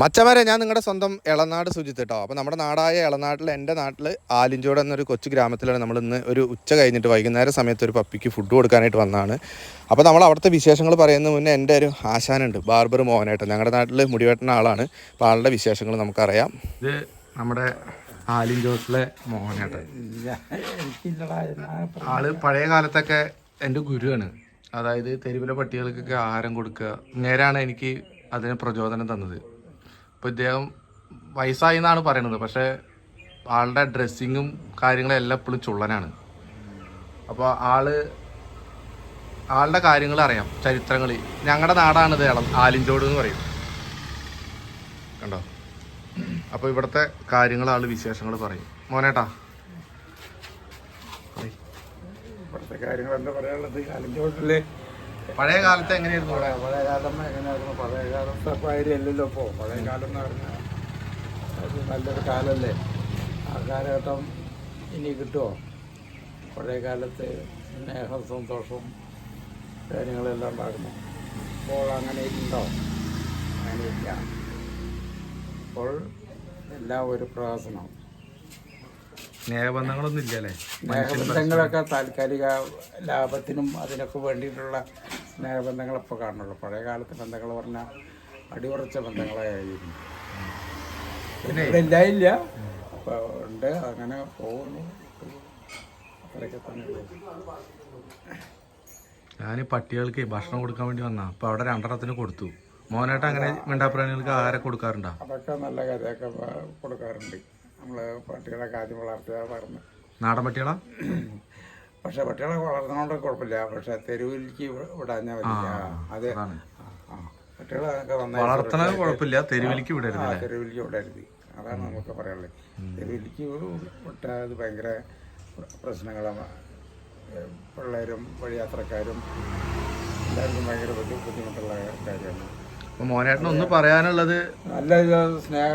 മച്ചവരെ ഞാൻ നിങ്ങളുടെ സ്വന്തം ഇളനാട് സുജിത്ത് കേട്ടോ അപ്പോൾ നമ്മുടെ നാടായ ഇളനാട്ടിൽ എന്റെ നാട്ടിൽ ആലിഞ്ചോട് എന്നൊരു കൊച്ചു ഗ്രാമത്തിലാണ് നമ്മൾ ഇന്ന് ഒരു ഉച്ച കഴിഞ്ഞിട്ട് വൈകുന്നേരം സമയത്ത് ഒരു പപ്പിക്ക് ഫുഡ് കൊടുക്കാനായിട്ട് വന്നതാണ്. അപ്പോൾ നമ്മൾ അവിടുത്തെ വിശേഷങ്ങൾ പറയുന്ന മുന്നേ എന്റെ ഒരു ആശാനുണ്ട് ബാർബർ മോഹനേട്ടൻ. ഞങ്ങളുടെ നാട്ടിൽ മുടിവെട്ടുന്ന ആളാണ്. അപ്പോൾ ആളുടെ വിശേഷങ്ങൾ നമുക്കറിയാം. ഇത് നമ്മുടെ ആലിഞ്ചോട്ടിലെ മോഹനേട്ടൻ. ആൾ പഴയ കാലത്തൊക്കെ എന്റെ ഗുരുവാണ്. അതായത് തെരുവിലെ പട്ടികൾക്കൊക്കെ ആഹാരം കൊടുക്കുക. നേരാണ് എനിക്ക് അതിന് പ്രചോദനം തന്നത്. അപ്പോൾ ഇദ്ദേഹം വയസ്സായി എന്നാണ് പറയുന്നത് പക്ഷേ ആളുടെ ഡ്രസ്സിങ്ങും കാര്യങ്ങളും എല്ലാം എപ്പോഴും ചുള്ളനാണ്. അപ്പോൾ ആൾ ആളുടെ കാര്യങ്ങൾ അറിയാം ചരിത്രങ്ങൾ ഞങ്ങളുടെ നാടാണിത് ഇളം ആലിഞ്ചോട് എന്ന് പറയും. കണ്ടോ? അപ്പോൾ ഇവിടുത്തെ കാര്യങ്ങൾ ആൾ വിശേഷങ്ങൾ പറയും. മോനേട്ടാ. ഇവിടുത്തെ കാര്യങ്ങൾ എന്താ പറയാനുള്ളത്? കാലിഞ്ചോട്ടിൽ പഴയ കാലത്ത് എങ്ങനെയായിരുന്നു? ഇവിടെ പഴയ കാലം എങ്ങനെയായിരുന്നു? പഴയ കാലത്തെ അല്ലല്ലോ ഇപ്പോൾ പഴയ കാലം എന്ന് പറഞ്ഞാൽ അത് നല്ലൊരു കാലല്ലേ? ആ കാലഘട്ടം ഇനി കിട്ടുമോ പഴയ കാലത്ത് സ്നേഹം സന്തോഷം കാര്യങ്ങളെല്ലാം ഉണ്ടാകുന്നു ഇപ്പോൾ അങ്ങനെ ഉണ്ടോ അങ്ങനെ ഇല്ല. ഇപ്പോൾ എല്ലാം ഒരു പ്രഹസനം സ്നേഹബന്ധങ്ങളൊന്നും ഇല്ലല്ലേ സ്നേഹബന്ധങ്ങളൊക്കെ താൽക്കാലിക ലാഭത്തിനും അതിനൊക്കെ വേണ്ടിയിട്ടുള്ള സ്നേഹബന്ധങ്ങളൊക്കെ കാണുള്ളൂ പഴയ കാലത്തെ ബന്ധങ്ങൾ പറഞ്ഞാൽ അടിയുറച്ച ബന്ധങ്ങളായിരുന്നു പിന്നെ ഇല്ലായില്ല അപ്പോൾ ഉണ്ട്. അങ്ങനെ പോകുന്നു. അത്രയൊക്കെ തന്നെ ഞാൻ പട്ടികൾക്ക് ഭക്ഷണം കൊടുക്കാൻ വേണ്ടി വന്നാ. അപ്പൊ അവിടെ രണ്ടെണ്ണത്തിന് കൊടുത്തു. മോനായിട്ട് അങ്ങനെ മിണ്ടാപ്രാണികൾക്ക് ആഹാരം കൊടുക്കാറുണ്ടോ? അതൊക്കെ നല്ല കഥയൊക്കെ കൊടുക്കാറുണ്ട്. നമ്മൾ പട്ടികളൊക്കെ ആദ്യം വളർത്തുക പറഞ്ഞ്. നാടൻ പട്ടികളാ? പക്ഷെ പട്ടികളെ വളർത്തുന്നതുകൊണ്ട് കുഴപ്പമില്ല. പക്ഷെ തെരുവിലേക്ക് വിടാഞ്ഞാൽ പറ്റില്ല അത്. പട്ടികളൊക്കെ നന്നായി വളർത്തണത് കുഴപ്പമില്ല. തെരുവിലേക്ക് വിടരുത് തെരുവിലേക്ക് വിടരുത്. അതാണ് നമുക്ക് പറയാനുള്ളത് തെരുവിലേക്ക് വിട്ടാൽ അത് ഭയങ്കര പ്ര- പ്രശ്നങ്ങളാണ് പിള്ളേരും വഴിയാത്രക്കാരും എല്ലാവർക്കും ഭയങ്കര ബുദ്ധിമുട്ടുള്ള കാര്യമാണ്. മോനേട്ടന് ഒന്ന് പറയാനുള്ളത് നല്ല സ്നേഹ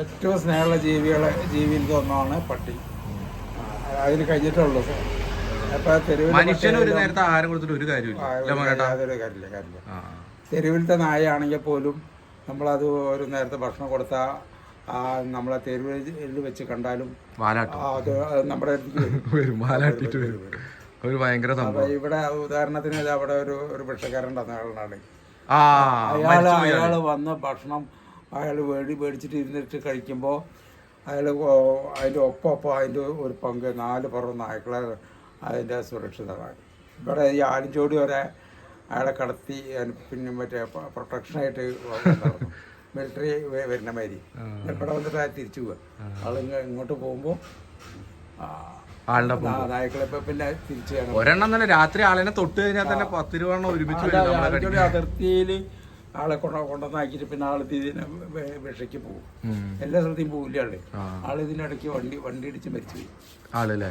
ഏറ്റവും സ്നേഹമുള്ള ജീവികളെ ജീവിയിൽ ഒന്നാണ് പട്ടി. അതിന് കഴിഞ്ഞിട്ടുള്ളൂ. മനുഷ്യന് ഒരു നേരത്തെ ആഹാരം കൊടുത്തിട്ട് ഒരു കാര്യമില്ല. തെരുവിലത്തെ നായയാണെങ്കിൽ പോലും നമ്മളത് ഒരു നേരത്തെ ഭക്ഷണം കൊടുത്താൽ ആ നമ്മളെ തെരുവിൽ വെച്ച് കണ്ടാലും അത് നമ്മുടെ വരും. വരും വാലാട്ടിട്ട് വരും. ഒരു ഭയങ്കര അപ്പൊ സംഭവം. ഇവിടെ ഉദാഹരണത്തിന് അവിടെ ഒരു ഒരു ഭിക്ഷക്കാരൻ ആളാണ്. അയാൾ അയാൾ വന്ന് ഭക്ഷണം അയാൾ വേടി മേടിച്ചിട്ട് ഇരുന്നിട്ട് കഴിക്കുമ്പോൾ അയാൾ അതിന്റെ ഒപ്പം ഒപ്പം അതിന്റെ ഒരു പങ്ക് നാല് പുറം നായ്ക്കളെ അതിന്റെ സുരക്ഷിതമായി. ഇവിടെ ഈ ആലിഞ്ചോടി വരെ അയാളെ കടത്തി പിന്നെ മറ്റേ പ്രൊട്ടക്ഷനായിട്ട് മിലിറ്ററി വരുന്ന മാതിരി. ഇവിടെ വന്നിട്ട് അയാൾ തിരിച്ചു പോവുക ആൾ ഇങ്ങോട്ട് പോകുമ്പോൾ ആളുടെ ഒരെണ്ണം തന്നെ രാത്രി ആളിനെ തൊട്ട് കഴിഞ്ഞാൽ തന്നെ പത്ത് രൂപ ഒരുമിച്ച് അതിർത്തിയിൽ ആളെ കൊണ്ട കൊണ്ടുവന്നാക്കിയിട്ട് പിന്നെ ആൾ ഇതിനെ വിഷയ്ക്ക് പോകും. എല്ലാ സ്ഥലത്തെയും പോകില്ല ആൾ. ആൾ ഇതിനിടയ്ക്ക് വണ്ടി വണ്ടി ഇടിച്ച് മരിച്ചു പോയി. ആളല്ലേ.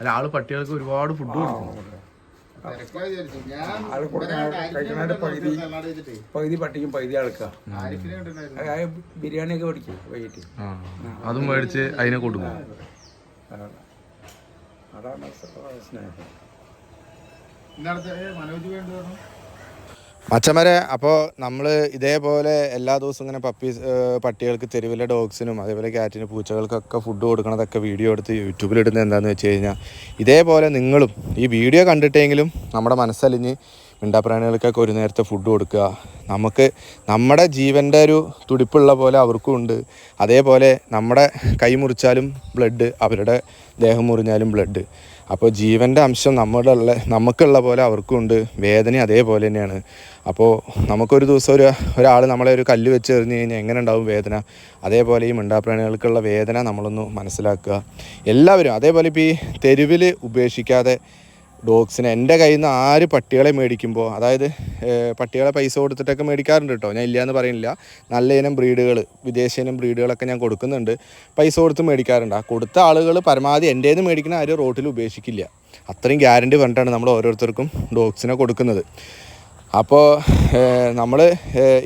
അല്ല ആൾ പട്ടികൾക്ക് ഒരുപാട് ഫുഡ് കൊടുക്കും ആൾ പകുതി പകുതി പട്ടിക്കും പകുതി ആൾക്കാ. ബിരിയാണി ഒക്കെ പഠിക്കും വൈകിട്ട്. അതും മേടിച്ച് അതിനെ കൊടുക്കും. അതാണ്. അതാണ് സ്നേഹം. മച്ചമരെ അപ്പോൾ നമ്മൾ ഇതേപോലെ എല്ലാ ദിവസവും ഇങ്ങനെ പപ്പി പട്ടികൾക്ക് തെരുവിലെ ഡോഗ്സിനും അതേപോലെ ക്യാറ്റിന് പൂച്ചകൾക്കൊക്കെ ഫുഡ് കൊടുക്കണതൊക്കെ വീഡിയോ എടുത്ത് യൂട്യൂബിൽ ഇടുന്നത് എന്താണെന്ന് വെച്ച് കഴിഞ്ഞാൽ ഇതേപോലെ നിങ്ങളും ഈ വീഡിയോ കണ്ടിട്ടെങ്കിലും നമ്മുടെ മനസ്സലിഞ്ഞ് മിണ്ടാപ്രാണികൾക്കൊക്കെ ഒരു നേരത്തെ ഫുഡ് കൊടുക്കുക. നമുക്ക് നമ്മുടെ ജീവന്റെ ഒരു തുടിപ്പുള്ള പോലെ അവർക്കും ഉണ്ട്. അതേപോലെ നമ്മുടെ കൈ മുറിച്ചാലും ബ്ലഡ് അവരുടെ ദേഹം മുറിഞ്ഞാലും ബ്ലഡ് അപ്പോൾ ജീവന്റെ അംശം നമ്മുടെ ഉള്ള നമുക്കുള്ള പോലെ അവർക്കും ഉണ്ട്. വേദന അതേപോലെ തന്നെയാണ്. അപ്പോൾ നമുക്കൊരു ദിവസം ഒരു ഒരാൾ നമ്മളെ ഒരു കല്ല് വെച്ച് എറിഞ്ഞ് കഴിഞ്ഞാൽ എങ്ങനെ ഉണ്ടാവും വേദന? അതേപോലെ ഈ മിണ്ടാപ്രാണികൾക്കുള്ള വേദന നമ്മളൊന്ന് മനസ്സിലാക്കുക. എല്ലാവരും അതേപോലെ ഇപ്പോൾ ഈ തെരുവിൽ ഉപേക്ഷിക്കാതെ ഡോഗ്സിനെ എന്റെ കയ്യിൽ നിന്ന് ആര് പട്ടികളെ മേടിക്കുമ്പോൾ അതായത് പട്ടികളെ പൈസ കൊടുത്തിട്ടൊക്കെ മേടിക്കാറുണ്ട് കേട്ടോ. ഞാൻ ഇല്ല എന്ന് പറയുന്നില്ല. നല്ല ഇനം ബ്രീഡുകൾ വിദേശ ഇനം ബ്രീഡുകളൊക്കെ ഞാൻ കൊടുക്കുന്നുണ്ട്. പൈസ കൊടുത്ത് മേടിക്കാറുണ്ട്. ആ കൊടുത്ത ആളുകൾ പരമാവധി എന്റെ നിന്ന് മേടിക്കുന്ന ആരും റോട്ടിൽ ഉപേക്ഷിക്കില്ല. അത്രയും ഗ്യാരണ്ടി പറഞ്ഞിട്ടാണ് നമ്മൾ ഓരോരുത്തർക്കും ഡോഗ്സിനെ കൊടുക്കുന്നത്. അപ്പോൾ നമ്മൾ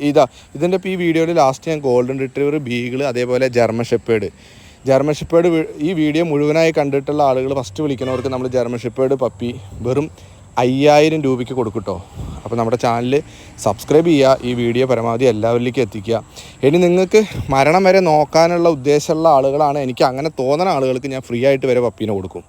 ഇതാ ഇതിന്റെ ഇപ്പോൾ ഈ വീഡിയോയിൽ ലാസ്റ്റ് ഞാൻ ഗോൾഡൻ റിട്രീവർ ബീഗിൾ അതേപോലെ ജർമ്മൻ ഷെപ്പേഡ് ജർമ്മൻ ഷിപ്പേഡ് ഈ വീഡിയോ മുഴുവനായി കണ്ടിട്ടുള്ള ആളുകൾ ഫസ്റ്റ് വിളിക്കുന്നവർക്ക് നമ്മൾ ജർമ്മൻ ഷിപ്പേഡ് പപ്പി വെറും അയ്യായിരം രൂപയ്ക്ക് കൊടുക്കട്ടോ. കേട്ടോ അപ്പോൾ നമ്മുടെ ചാനൽ സബ്സ്ക്രൈബ് ചെയ്യുക ഈ വീഡിയോ പരമാവധി എല്ലാവരിലേക്കും എത്തിക്കുക. ഇനി നിങ്ങൾക്ക് മരണം വരെ നോക്കാനുള്ള ഉദ്ദേശമുള്ള ആളുകളാണ് എനിക്ക് അങ്ങനെ തോന്നുന്ന ആളുകൾക്ക് ഞാൻ ഫ്രീ ആയിട്ട് വരെ പപ്പീനെ കൊടുക്കും.